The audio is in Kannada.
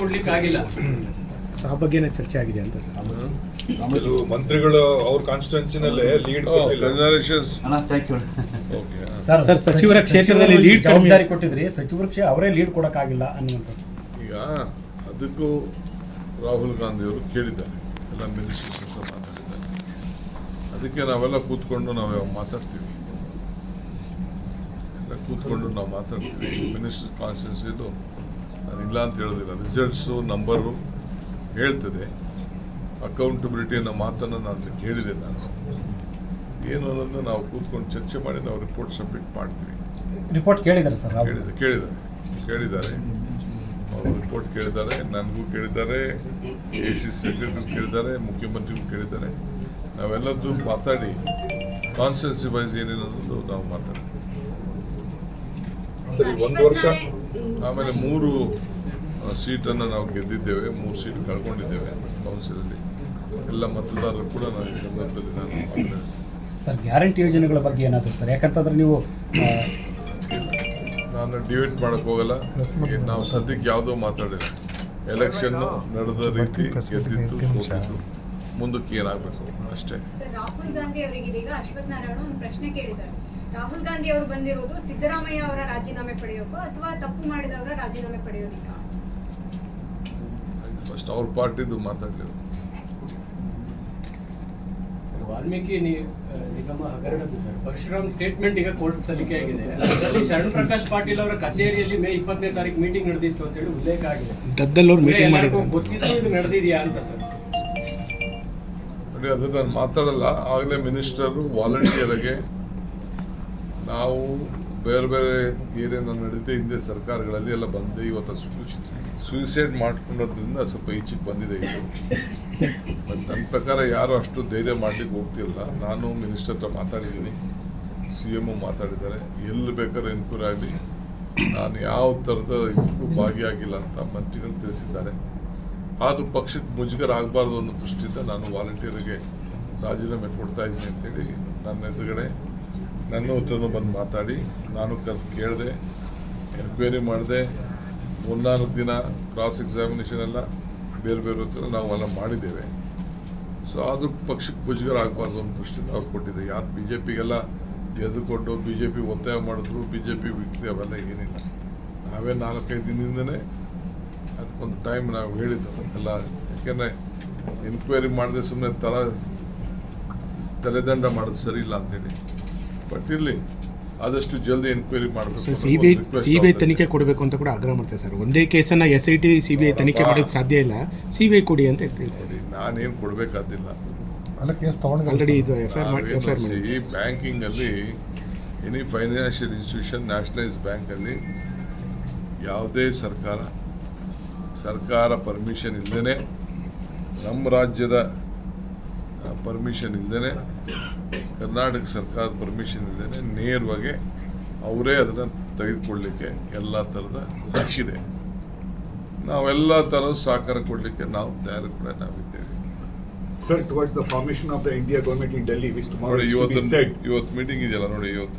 ಕೊಡ್ಲಿಕ್ಕೆ ಆಗಿಲ್ಲ ಸೊ ಆ ಬಗ್ಗೆನೇ ಚರ್ಚೆ ಆಗಿದೆ ಅಂತ ಸರ್. ಕೆಲವು ಮಂತ್ರಿಗಳು ಅವ್ರ ಕಾನ್ಸ್ಟಿಟ್ಯೂನ್ಸಿನಲ್ಲೇ ಲೀಡ್ ಸರ್ ಅಣ್ಣ ಥ್ಯಾಂಕ್ ಯು ಓಕೆ ಸರ್, ಸಚಿವರ ಕ್ಷೇತ್ರದಲ್ಲಿ ಲೀಡ್ ಜವಾಬ್ದಾರಿ ಕೊಟ್ಟಿದ್ರಿ. ಸಚಿವರ ಕ್ಷೇ ಅವರೇ ಲೀಡ್ ಕೊಡಕ್ಕಾಗಿಲ್ಲ ಅನ್ನುವಂಥದ್ದು. ಈಗ ಅದಕ್ಕೂ ರಾಹುಲ್ ಗಾಂಧಿಯವರು ಕೇಳಿದ್ದಾರೆ. ಎಲ್ಲ ಮಿನಿಸ್ಟರ್ಸ್ ಹತ್ರ ಮಾತಾಡಿದ್ದಾರೆ. ಅದಕ್ಕೆ ನಾವೆಲ್ಲ ಕೂತ್ಕೊಂಡು ನಾವು ಮಾತಾಡ್ತೀವಿ? ಎಲ್ಲ ಕೂತ್ಕೊಂಡು ನಾವು ಮಾತಾಡ್ತೀವಿ. ಮಿನಿಸ್ಟರ್ ಕಾನ್ಸ್ಟಿಟ್ಯೂನ್ಸಿದು ನಾನು ಇಲ್ಲ ಅಂತ ಹೇಳೋದಿಲ್ಲ. ರಿಸಲ್ಟ್ಸು ನಂಬರು ಹೇಳ್ತದೆ. ಅಕೌಂಟಬಿಲಿಟಿ ಅನ್ನೋ ಮಾತನ್ನು ನಾನು ಕೇಳಿದೆ ನಾನು. ಏನು ಅನ್ನೋದನ್ನ ನಾವು ಕೂತ್ಕೊಂಡು ಚರ್ಚೆ ಮಾಡಿ ನಾವು ರಿಪೋರ್ಟ್ ಸಬ್ಮಿಟ್ ಮಾಡ್ತೀವಿ. ರಿಪೋರ್ಟ್ ಕೇಳಿದ್ದಾರೆ ಸರ್ ಕೇಳಿದೆ ಕೇಳಿದ ಕೇಳಿದ್ದಾರೆ. ಕೇಳಿದ್ದಾರೆ. ಅವರು ರಿಪೋರ್ಟ್ ಕೇಳಿದ್ದಾರೆ ನನಗೂ ಕೇಳಿದ್ದಾರೆ ಎ ಸಿ ಸೆಕ್ರೆಟರಿ ಕೇಳಿದ್ದಾರೆ ಮುಖ್ಯಮಂತ್ರಿಗೂ ಕೇಳಿದ್ದಾರೆ. ನಾವೆಲ್ಲದೂ ಮಾತಾಡಿ ಕಾನ್ಸ್ಟಿಟ್ಯೂನ್ಸಿ ವೈಸ್ ಏನೇನು ಅನ್ನೋದು ನಾವು ಮಾತಾಡ್ತೀವಿ. ಸರಿ ಒಂದು ವರ್ಷ. ಆಮೇಲೆ ಮೂರು ಸೀಟನ್ನು ನಾವು ಗೆದ್ದಿದ್ದೇವೆ ಮೂರು ಸೀಟ್ ಕಳ್ಕೊಂಡಿದ್ದೇವೆ ಕೌನ್ಸಿಲಲ್ಲಿ ಎಲ್ಲ ಮತದಾರರು ಕೂಡ ನಾವು ಈ ಸಂದರ್ಭದಲ್ಲಿ ನಾನು ಸರ್ ಗ್ಯಾರಂಟಿ ಯೋಜನೆಗಳ ಬಗ್ಗೆ ಏನಾದರೂ ಸರ್? ಯಾಕಂತಂದ್ರೆ ನೀವು ಆ, ನಾನು ಡಿಬೇಟ್ ಮಾಡಕ್ಕೆ ಹೋಗಲ್ಲ. ನಾವು ಸದ್ಯಕ್ಕೆ ಯಾವುದೋ ಮಾತಾಡಿಲ್ಲ. ಎಲೆಕ್ಷನ್ ನಡೆದ ರೀತಿ ಗೆದ್ದಿತ್ತು ಮುಂದಕ್ಕೆ ಏನಾಗಬೇಕು? ಅಷ್ಟೇ. ಸರ್ ರಾಹುಲ್ ಗಾಂಧಿ ಅವರಿಗೆ ಈಗ ಅಶ್ವಥ್ ನಾರಾಯಣ ಒಂದು ಪ್ರಶ್ನೆ ಕೇಳಿದ್ದಾರೆ. ರಾಹುಲ್ ಗಾಂಧಿ ಅವರು ಬಂದಿರೋದು ಸಿದ್ದರಾಮಯ್ಯ ಅವರ ರಾಜೀನಾಮೆ ಪಡೆಯೋಕೋ ಅಥವಾ ತಪ್ಪು ಮಾಡಿದವರ ರಾಜೀನಾಮೆ ಪಡೆಯೋದಿಕ್ಕ? ಫಸ್ಟ್ ಅವ್ರ ಪಾರ್ಟಿದು ಮಾತಾಡಲಿ. ವಾಲ್ಮೀಕಿ ನಿಗಮ ಹಗರಣದ್ದು ಸರ್. ಪರಶುರಾಮ್ ಸ್ಟೇಟ್ಮೆಂಟ್ ಈಗ ಕೋರ್ಟ್ ಸಲ್ಲಿಕೆ ಆಗಿದೆ. ಅದರಲ್ಲಿ ಶರಣ್ ಪ್ರಕಾಶ್ ಪಾಟೀಲ್ ಅವರ ಕಚೇರಿಯಲ್ಲಿ ಮೇ ಇಪ್ಪತ್ತನೇ ತಾರೀಕು ಮೀಟಿಂಗ್ ನಡೆದಿತ್ತು ಅಂತ ಹೇಳಿ ಉಲ್ಲೇಖ ಆಗಿದೆ. ಗೊತ್ತಿದ್ದು ಇದು ನಡೆದಿದೆಯಾ ಅಂತ ಸರ್. ನೋಡಿ ಅದು ನಾನು ಮಾತಾಡಲ್ಲ. ಆಗಲೇ ಮಿನಿಸ್ಟರು ವಾಲಂಟಿಯರ್ಗೆ ನಾವು ಬೇರೆ ಬೇರೆ ಏನೇನು ನಡೀತೆ ಹಿಂದೆ ಸರ್ಕಾರಗಳಲ್ಲಿ ಎಲ್ಲ ಬಂದೆ ಇವತ್ತು ಸೂಸೈಡ್ ಮಾಡ್ಕೊಂಡೋದ್ರಿಂದ ಸ್ವಲ್ಪ ಈಚೆಗೆ ಬಂದಿದೆ ಇದು. ಬಟ್ ನನ್ನ ಪ್ರಕಾರ ಯಾರು ಅಷ್ಟು ಧೈರ್ಯ ಮಾಡಲಿಕ್ಕೆ ಹೋಗ್ತಿಲ್ಲ. ನಾನು ಮಿನಿಸ್ಟರ್ ಹತ್ರ ಮಾತಾಡಿದ್ದೀನಿ. ಸಿ ಎಂ ಮಾತಾಡಿದ್ದಾರೆ. ಎಲ್ಲಿ ಬೇಕಾದ್ರೆ ಎನ್ಕ್ವೈರಿ ಆಗಲಿ. ನಾನು ಯಾವ ಥರದ ಭಾಗಿಯಾಗಿಲ್ಲ ಅಂತ ಮಂತ್ರಿಗಳು ತಿಳಿಸಿದ್ದಾರೆ. ಆದರೂ ಪಕ್ಷಕ್ಕೆ ಮುಜುಗರ ಆಗಬಾರ್ದು ಅನ್ನೋ ದೃಷ್ಟಿಯಿಂದ ನಾನು ವಾಲಂಟಿಯರಿಗೆ ರಾಜೀನಾಮೆ ಕೊಡ್ತಾ ಇದ್ದೀನಿ ಅಂತೇಳಿ ನನ್ನ ಎದುರುಗಡೆ ನನ್ನ ಹತ್ರನೂ ಬಂದು ಮಾತಾಡಿ. ನಾನು ಕರ್ ಕೇಳಿದೆ ಎನ್ಕ್ವೈರಿ ಮಾಡಿದೆ. ಮೂರ್ನಾಲ್ಕು ದಿನ ಕ್ರಾಸ್ ಎಕ್ಸಾಮಿನೇಷನ್ ಎಲ್ಲ ಬೇರೆ ಬೇರೆ ಹತ್ರ ನಾವೆಲ್ಲ ಮಾಡಿದ್ದೇವೆ. ಸೊ ಅದು ಪಕ್ಷಕ್ಕೆ ಮುಜುಗರ ಆಗಬಾರ್ದು ಅನ್ನೋ ದೃಷ್ಟಿಯಿಂದ ಅವ್ರು ಕೊಟ್ಟಿದ್ದೆ ಯಾರು ಬಿ ಜೆ ಪಿಗೆಲ್ಲ ಎದುರುಕೊಂಡು ಬಿ ಜೆ ಪಿ ಒತ್ತಾಯ ಮಾಡಿದ್ರು ಬಿ ಜೆ ಪಿ ವಿಕ್ರಿ ಅವೆಲ್ಲ ಏನಿಲ್ಲ. ನಾವೇ ನಾಲ್ಕೈದು ದಿನದಿಂದನೇ ಅದಕ್ಕೊಂದು ಟೈಮ್ ನಾವು ಹೇಳಿದ್ದು ಎಲ್ಲ ಯಾಕೆಂದರೆ ಎನ್ಕ್ವೈರಿ ಮಾಡಿದ್ರೆ ಸುಮ್ಮನೆ ತಲೆ, ತಲೆದಂಡ ಮಾಡೋದು ಸರಿ ಇಲ್ಲ ಅಂತೇಳಿ. ಬಟ್ ಇರಲಿ ಆದಷ್ಟು ಜಲ್ದಿ ಎನ್ಕ್ವೈರಿ ಮಾಡಬೇಕು C B I C B I ತನಿಖೆ ಕೊಡಬೇಕು ಅಂತ ಕೂಡ ಆಗ್ರಹ ಮಾಡ್ತಾರೆ ಸರ್. ಒಂದೇ ಕೇಸನ್ನು S I T C B I ತನಿಖೆ ಮಾಡೋಕ್ಕೆ ಸಾಧ್ಯ ಇಲ್ಲ. ಸಿ ಬಿ ಐ ಕೊಡಿ ಅಂತ ಹೇಳ್ತಾರೆ. ನಾನೇನು ಕೊಡಬೇಕಾದಿಲ್ಲ ಅಲ್ಲ ಕೇಸ್ ತಗೊಂಡು ಆಲ್ರೆಡಿ ಇದು F I R F I R ಈ ಬ್ಯಾಂಕಿಂಗಲ್ಲಿ ಎನಿ ಫೈನಾನ್ಷಿಯಲ್ ಇನ್ಸ್ಟಿಟ್ಯೂಷನ್ ನ್ಯಾಷನಲೈಸ್ ಬ್ಯಾಂಕಲ್ಲಿ ಯಾವುದೇ ಸರ್ಕಾರ ಸರ್ಕಾರ ಪರ್ಮಿಷನ್ ಇಲ್ಲದೇ ನಮ್ಮ ರಾಜ್ಯದ ಪರ್ಮಿಷನ್ ಇಲ್ಲದೇ ಕರ್ನಾಟಕ ಸರ್ಕಾರದ ಪರ್ಮಿಷನ್ ಇಲ್ಲದೇ ನೇರವಾಗಿ ಅವರೇ ಅದನ್ನು ತೆಗೆದುಕೊಳ್ಳಲಿಕ್ಕೆ ಎಲ್ಲ ಥರದ ಲಕ್ಷಿದೆ ನಾವೆಲ್ಲ ಥರದ ಸಹಕಾರ ಕೊಡಲಿಕ್ಕೆ ನಾವು ತಯಾರು ಕೂಡ ನಾವಿದ್ದೇವೆ. Sir towards the formation of the India government in Delhi ನೋಡಿ ಇವತ್ತು ಇವತ್ತು ಮೀಟಿಂಗ್ ಇದೆಯಲ್ಲ ನೋಡಿ ಇವತ್ತು